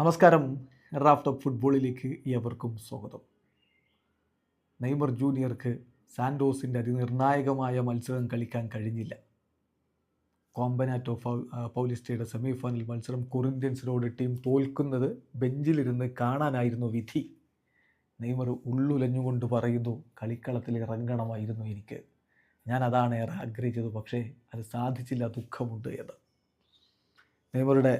നമസ്കാരം. Raft of ഫുട്ബോളിലേക്ക് ഏവർക്കും സ്വാഗതം. നെയ്മർ ജൂനിയർക്ക് സാൻഡോസിന്റെ അതിനിർണായകമായ മത്സരം കളിക്കാൻ കഴിഞ്ഞില്ല. കോമ്പനാറ്റോ പൗലിസ്റ്റയുടെ സെമി ഫൈനൽ മത്സരം കൊറിന്ത്യൻസിനോട് ടീം തോൽക്കുന്നത് ബെഞ്ചിലിരുന്ന് കാണാനായിരുന്നു വിധി. നെയ്മർ ഉള്ളുലഞ്ഞുകൊണ്ട് പറയുന്നു കളിക്കളത്തിൽ ഇറങ്ങണമായിരുന്നു എനിക്ക്. ഞാൻ അതാണ് ഏറെ ആഗ്രഹിച്ചത് പക്ഷേ അത് സാധിച്ചില്ല ദുഃഖമുണ്ട് എന്ന്. നെയ്മറുടെ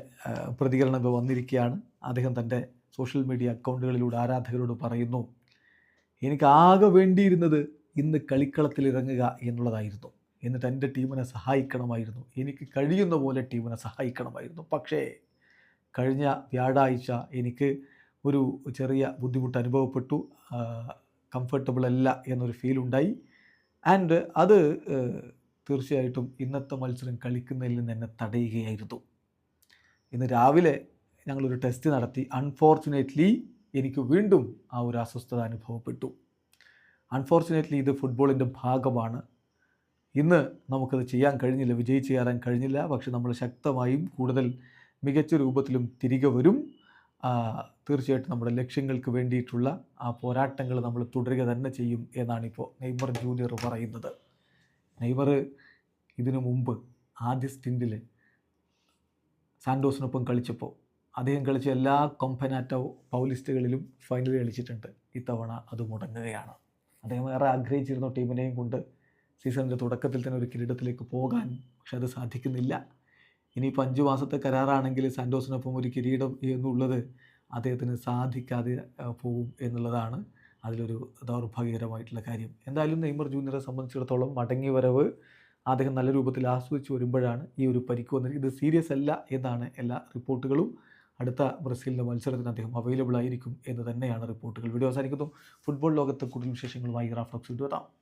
പ്രതികരണം ഇപ്പോൾ വന്നിരിക്കുകയാണ്. അദ്ദേഹം തന്റെ സോഷ്യൽ മീഡിയ അക്കൗണ്ടുകളിലൂടെ ആരാധകരോട് പറയുന്നു എനിക്ക് ആകെ വേണ്ടിയിരുന്നത് ഇന്ന് കളിക്കളത്തിൽ ഇറങ്ങുക എന്നുള്ളതായിരുന്നു. എന്നിട്ട് എന്റെ ടീമിനെ സഹായിക്കണമായിരുന്നു. എനിക്ക് കഴിയുന്ന പോലെ ടീമിനെ സഹായിക്കണമായിരുന്നു. പക്ഷേ കഴിഞ്ഞ വ്യാഴാഴ്ച എനിക്ക് ഒരു ചെറിയ ബുദ്ധിമുട്ട് അനുഭവപ്പെട്ടു. കംഫർട്ടബിൾ അല്ല എന്നൊരു ഫീൽ ഉണ്ടായി. ആൻഡ് അത് തീർച്ചയായിട്ടും ഇന്നത്തെ മത്സരം കളിക്കുന്നതിൽ നിന്ന് എന്നെ തടയുകയായിരുന്നു. ഇന്ന് രാവിലെ ഞങ്ങളൊരു ടെസ്റ്റ് നടത്തി. അൺഫോർച്ചുനേറ്റ്ലി എനിക്ക് വീണ്ടും ആ ഒരു അസ്വസ്ഥത അനുഭവപ്പെട്ടു. അൺഫോർച്ചുനേറ്റ്ലി ഇത് ഫുട്ബോളിന്റെ ഭാഗമാണ്. ഇന്ന് നമുക്കത് ചെയ്യാൻ കഴിഞ്ഞില്ല. വിജയിച്ച് കയറാൻ കഴിഞ്ഞില്ല. പക്ഷെ നമ്മൾ ശക്തമായും കൂടുതൽ മികച്ച രൂപത്തിലും തിരികെ വരും. തീർച്ചയായിട്ടും നമ്മുടെ ലക്ഷ്യങ്ങൾക്ക് വേണ്ടിയിട്ടുള്ള ആ പോരാട്ടങ്ങൾ നമ്മൾ തുടരുക തന്നെ ചെയ്യും എന്നാണിപ്പോൾ നെയ്മർ ജൂനിയർ പറയുന്നത്. നെയ്മർ ഇതിനു മുമ്പ് ആദ്യ സ്റ്റിൻഡിൽ സാൻഡോസിനൊപ്പം കളിച്ചപ്പോൾ അദ്ദേഹം കളിച്ച എല്ലാ കൊമ്പനാറ്റോ പൗലിസ്റ്റുകളിലും ഫൈനൽ കളിച്ചിട്ടുണ്ട്. ഇത്തവണ അത് മുടങ്ങുകയാണ്. അദ്ദേഹം ഏറെ ആഗ്രഹിച്ചിരുന്ന ടീമിനെയും കൊണ്ട് സീസണിന്റെ തുടക്കത്തിൽ തന്നെ ഒരു കിരീടത്തിലേക്ക് പോകാൻ പക്ഷെ അത് സാധിക്കുന്നില്ല. ഇനിയിപ്പോൾ അഞ്ച് മാസത്തെ കരാറാണെങ്കിൽ സാൻഡോസിനൊപ്പം ഒരു കിരീടം എന്നുള്ളത് അദ്ദേഹത്തിന് സാധിക്കാതെ പോകും എന്നുള്ളതാണ് അതിലൊരു ദൗർഭാഗ്യകരമായിട്ടുള്ള കാര്യം. എന്തായാലും നെയ്മർ ജൂനിയറെ സംബന്ധിച്ചിടത്തോളം മടങ്ങി വരവ് അദ്ദേഹം നല്ല രൂപത്തിൽ ആസ്വദിച്ച് വരുമ്പോഴാണ് ഈ ഒരു പരിക്ക് വന്നത്. ഇത് സീരിയസ് അല്ല എന്നാണ് എല്ലാ റിപ്പോർട്ടുകളും. അടുത്ത ബ്രസീലിന്റെ മത്സരത്തിന് അദ്ദേഹം അവൈലബിൾ ആയിരിക്കും എന്ന് തന്നെയാണ് റിപ്പോർട്ടുകൾ. വീഡിയോ അവസാനിക്കുന്നു. ഫുട്ബോൾ ലോകത്ത് കൂടുതൽ വിശേഷങ്ങളുമായി റാഫ്ലോക്സ് എത്താം